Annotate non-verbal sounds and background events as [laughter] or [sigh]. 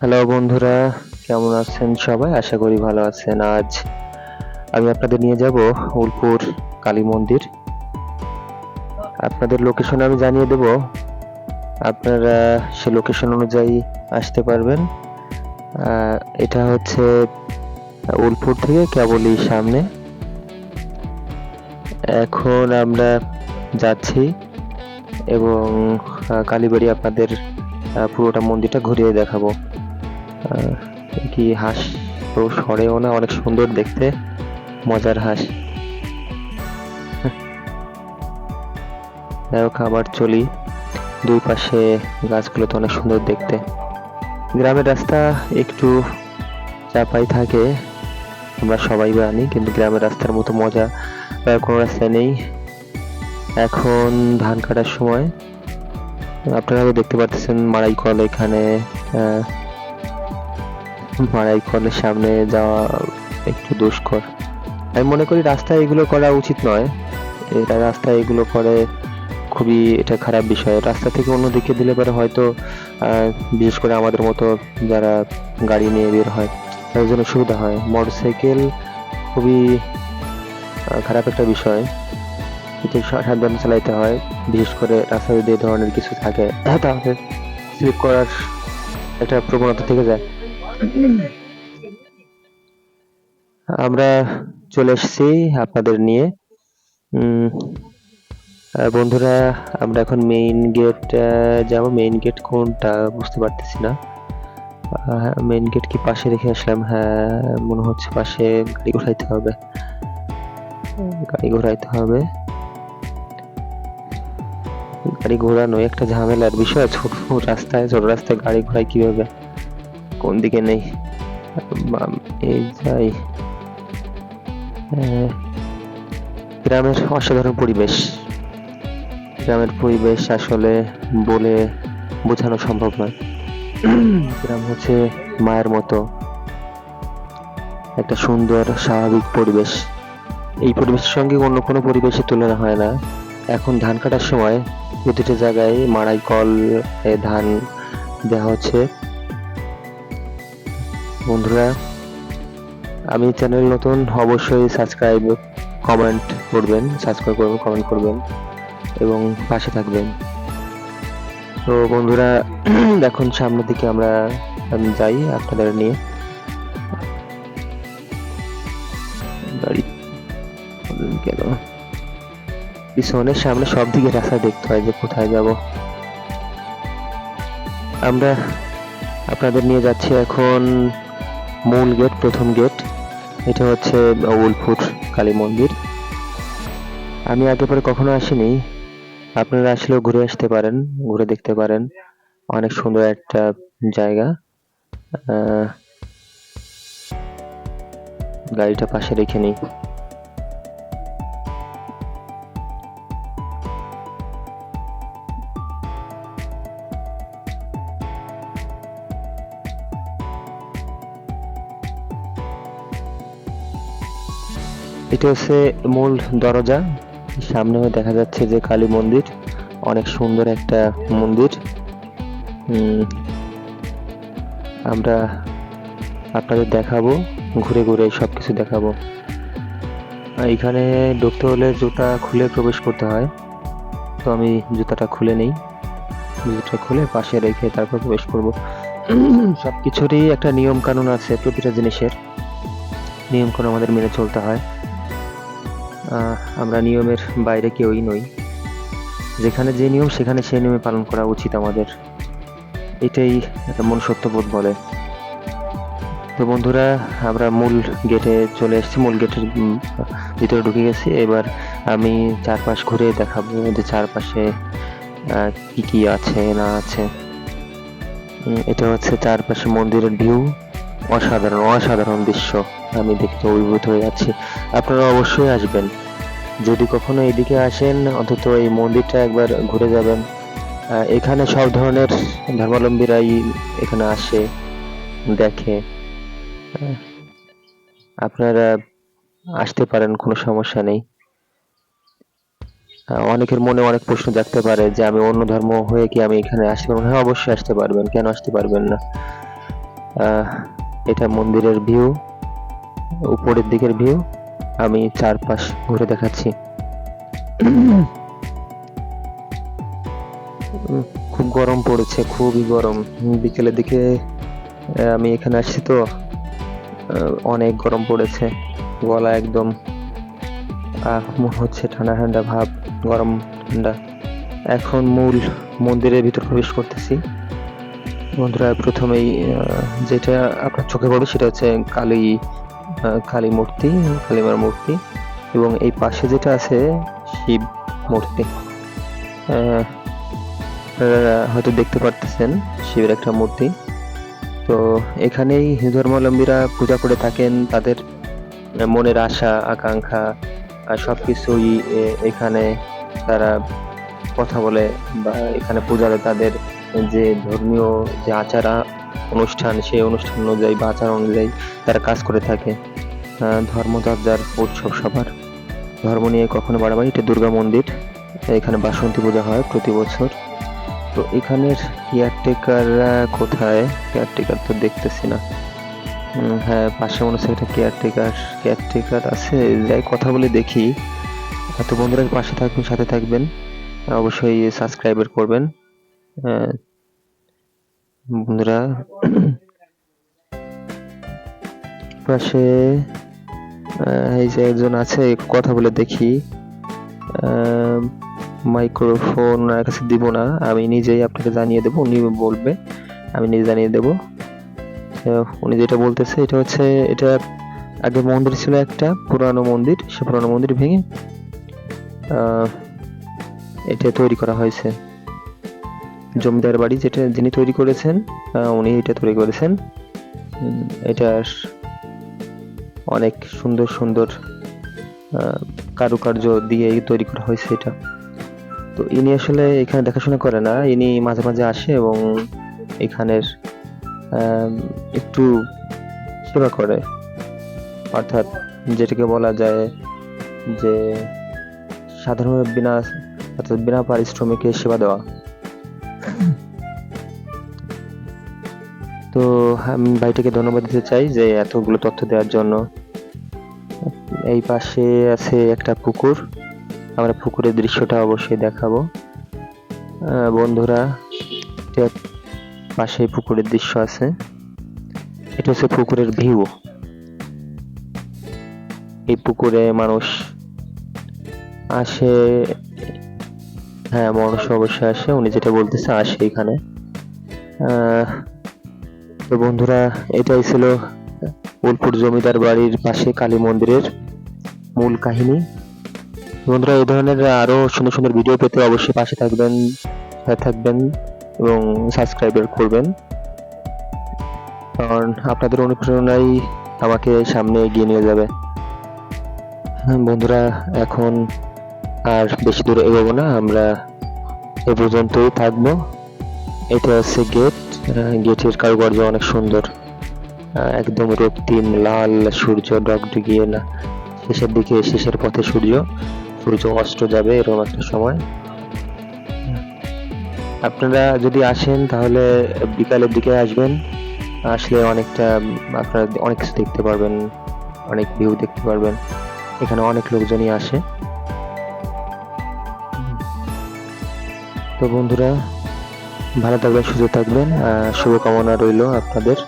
Hello বন্ধুরা, কেমন আছেন সবাই? আশা করি ভালো আছেন। আজ আমি আপনাদের নিয়ে যাব উলপুর কালী মন্দির। আপনাদের লোকেশন আমি জানিয়ে দেব। আপনারা সে লোকেশন অনুযায়ী আসতে পারবেন। এটা হচ্ছে উলপুর থেকে কেবলই সামনে। এখন আমরা যাচ্ছি এবং কালীবাড়ি আপনাদের পুরোটা মন্দিরটা ঘুরিয়ে দেখাবো। কি হাঁস তো সরেও না, অনেক সুন্দর দেখতে, মজার হাঁস। যাই আবার চলি। দুই পাশে গাছগুলো তো অনেক সুন্দর দেখতে। গ্রামের রাস্তা একটু চাপাই থাকে, আমরা সবাই জানি, কিন্তু গ্রামের রাস্তার মতো মজা কোনো রাস্তায় নেই। এখন ধান কাটার সময়। আপনারা দেখতে পাচ্ছেন মারাই কল এখানে মারাই কলের সামনে যাওয়া একটু দুষ্কর। আমি মনে করি রাস্তায় এগুলো করা উচিত নয়। এটা রাস্তায় এগুলো করে খুবই এটা খারাপ বিষয়। রাস্তা থেকে অন্যদিকে দিলে পরে হয়তো বিশেষ করে আমাদের মতো যারা গাড়ি নিয়ে বের হয়, তাদের জন্য সুবিধা হয়। মোটর সাইকেল খুবই খারাপ একটা বিষয়। এতে সাবধানে চালাইতে হয়। বিশেষ করে রাস্তায় যদি এই ধরনের কিছু থাকে, তাহলে স্লিপ করার একটা প্রবণতা থেকে যায়। আমরা চলে এসেছি আপনাদের নিয়ে। বন্ধুরা, আমরা এখন মেইন গেট যাব। মেইন গেট কোনটা বুঝতে পারতেছি না। মেইন গেট কি পাশে রেখে আসলাম? হ্যাঁ মনে হচ্ছে পাশে গাড়ি ঘোরাইতে হবে। গাড়ি ঘোরাইতে হবে। গাড়ি ঘোরানো একটা ঝামেলার বিষয়, ছোট রাস্তায় ছোট রাস্তায় গাড়ি ঘোরাই কীভাবে? কোন দিকে নেই? বাম- এই যাই। গ্রামের অসাধারণ পরিবেশ। গ্রামের পরিবেশ আসলে বলে বোঝানো সম্ভব নয়। গ্রাম হচ্ছে মায়ের মতো। একটা সুন্দর, স্বাভাবিক পরিবেশ। এই পরিবেশের সঙ্গে অন্য কোনো পরিবেশের তুলনা হয় না। এখন ধান কাটার সময় প্রতিটা জায়গায় মাড়াই, কল ধান দেওয়া হচ্ছে। বন্ধুরা, আমি চ্যানেল নতুন, অবশ্যই সাবস্ক্রাইব কমেন্ট করবেন সাবস্ক্রাইব করবেন কমেন্ট করবেন এবং পাশে থাকবেন। তো বন্ধুরা, [clears throat] এখন সামনের দিকে আমরা যাই আপনাদের নিয়ে। গাড়ি পিছনের সামনে সব দিকে রাস্তা দেখতে হয় যে কোথায় যাব। আমরা আপনাদের নিয়ে যাচ্ছি এখন মূল গেট, প্রথম গেট। এটা হচ্ছে উলপুর কালী মন্দির। আমি আগে পরে কখনো আসিনি। আপনারা আসলেও ঘুরে আসতে পারেন, ঘুরে দেখতে পারেন। অনেক সুন্দর একটা জায়গা। গাড়িটা পাশে রেখে নিই। এটা হচ্ছে মূল দরজা। সামনে দেখা যাচ্ছে যে কালী মন্দির। অনেক সুন্দর একটা মন্দির। আমরা আপনাদের দেখাবো, ঘুরে ঘুরে সবকিছু দেখাবো। এখানে ঢুকতে হলে জুতা খুলে প্রবেশ করতে হয়। তো আমি জুতাটা খুলে নেই। জুতাটা খুলে পাশে রেখে তারপর প্রবেশ করব। সবকিছুরই একটা নিয়ম কানুন আছে প্রতিটা জিনিসের। নিয়ম কানুন আমাদের মেনে চলতে হয়। আমরা নিয়মের বাইরে কেউই নই। যেখানে যে নিয়ম, সেখানে সেই নিয়মে পালন করা উচিত আমাদের। এটাই একটা মনুষ্যত্ববোধ বলে। তো বন্ধুরা, আমরা মূল গেটে চলে এসেছি। মূল গেটের ভিতরে ঢুকে গেছি। এবার আমি চারপাশ ঘুরে দেখাবো যে চারপাশে কি কি আছে, না আছে। এটা হচ্ছে চারপাশে মন্দিরের ভিউ অসাধারণ অসাধারণ দৃশ্য আমি দেখতে অভিভূত হয়ে যাচ্ছি। আপনারা অবশ্যই আসবেন। যদি কখনো এদিকে আসেন, অন্তত এই মন্দিরটা একবার ঘুরে যাবেন। এখানে সব ধরনের ধর্মাবলম্বীরাই এখানে আসে, দেখে। আপনারা আসতে পারেন, কোনো সমস্যা নেই। অনেকের মনে অনেক প্রশ্ন জাগতে পারে যে আমি অন্য ধর্ম হয়ে কি আমি এখানে আসতে পারব হ্যাঁ অবশ্যই আসতে পারবেন, কেন আসতে পারবেন না? এটা মন্দিরের ভিউ উপরের দিকের ভিউ আমি চারপাশ ঘুরে দেখাচ্ছি। খুব গরম পড়েছে, খুবই গরম। বিকেলের দিকে আমি এখানে আসছি তো অনেক গরম পড়েছে। গলা একদম হচ্ছে ঠান্ডা ঠান্ডা ভাব, গরম ঠান্ডা। এখন মূল মন্দিরের ভিতর প্রবেশ করতেছি। বন্ধুরা, প্রথমেই যেটা আপনার চোখে পড়বে সেটা হচ্ছে কালী কালী মূর্তি, কালীমার মূর্তি এবং এই পাশে যেটা আছে শিব মূর্তি। হয়তো দেখতে পারতেছেন শিবের একটা মূর্তি। তো এখানেই হিন্দু ধর্মাবলম্বীরা পূজা করে থাকেন, তাদের মনের আশা, আকাঙ্ক্ষা সব কিছুই এখানে তারা কথা বলে বা এখানে পূজারে তাদের যে ধর্মীয় যে আচার অনুষ্ঠান সেই অনুষ্ঠান অনুযায়ী বা আচার অনুযায়ী তারা কাজ করে থাকে। আহ, ধর্ম যার যার উৎসব সবার ধর্ম নিয়ে কখনো বাড়াবাড়ি। এটা দুর্গা মন্দির। এখানে বাসন্তী পূজা হয় প্রতি বছর। তো এখানের কেয়ারটেকাররা কোথায়? কেয়ারটেকার তো দেখতেছি না। হ্যাঁ পাশে মনে হচ্ছে একটা কেয়ারটেকার কেয়ারটেকার আছে। যাই কথা বলে দেখি। তো বন্ধুরা পাশে থাকবেন সাথে থাকবেন। অবশ্যই সাবস্ক্রাইবার করবেন। বন্ধুরা, পাশে এই যে একজন আছে কথা বলে দেখি। মাইক্রোফোন ওনার কাছে দিব না, আমি নিজেই আপনাকে জানিয়ে দেবো, উনি বলবে, আমি নিজে জানিয়ে দেবো। উনি যেটা বলতেছে, এটা হচ্ছে, এটা আগে মন্দির ছিল একটা, পুরানো মন্দির, সে পুরানো মন্দির ভেঙে এটা তৈরি করা হয়েছে। জমিদার বাড়ি যেটা যিনি তৈরি করেছেন উনি এটা তৈরি করেছেন। এটার অনেক সুন্দর সুন্দর কারুকার্য দিয়ে তৈরি করা হয়েছে এটা। তো ইনি আসলে এখানে দেখাশোনা করে না, ইনি মাঝে মাঝে আসে এবং এখানের একটু সেবা করে। অর্থাৎ যেটাকে বলা যায় যে সাধারণভাবে বিনা, অর্থাৎ বিনা পারিশ্রমিকে সেবা দেওয়া। তো আমি ভাইটাকে ধন্যবাদ দিতে চাই যে এতগুলো তথ্য দেওয়ার জন্য। এই পাশে আছে একটা পুকুর। আমরা পুকুরের দৃশ্যটা অবশ্যই দেখাবো। বন্ধুরা পাশে পুকুরের দৃশ্য আছে। এটা হচ্ছে পুকুরের ভিউ। এই পুকুরে মানুষ আসে। হ্যাঁ মানুষ অবশ্যই আসে। উনি যেটা বলতেছে, আসে এখানে। তো বন্ধুরা এটাই ছিল বোলপুর জমিদার বাড়ির পাশে কালী মন্দিরের মূল কাহিনী। বন্ধুরা এই ধরনের আরও সুন্দর সুন্দর ভিডিও পেতে অবশ্যই পাশে থাকবেন থাকবেন এবং সাবস্ক্রাইবার করবেন। কারণ আপনাদের অনুপ্রেরণাই আমাকে সামনে এগিয়ে নিয়ে যাবে। হ্যাঁ, বন্ধুরা এখন আর বেশি দূরে এগোবো না আমরা এ পর্যন্তই থাকব। এটা হচ্ছে গেট গেটের কারুকার্য অনেক সুন্দর। একদম রক্তিম, লাল, সূর্য ডগডগিয়ে না, শেষের দিকে, শেষের পথে সূর্য। সূর্য অস্ত যাবে এরকম একটা সময়। আপনারা যদি আসেন, তাহলে বিকালের দিকে আসবেন। আসলে অনেকটা, আপনারা অনেক কিছু দেখতে পারবেন, অনেক ভিউ দেখতে পারবেন। এখানে অনেক লোকজনই আসে। তো বন্ধুরা ভালো থাকবেন সুস্থ থাকবেন শুভকামনা রইল আপনাদের।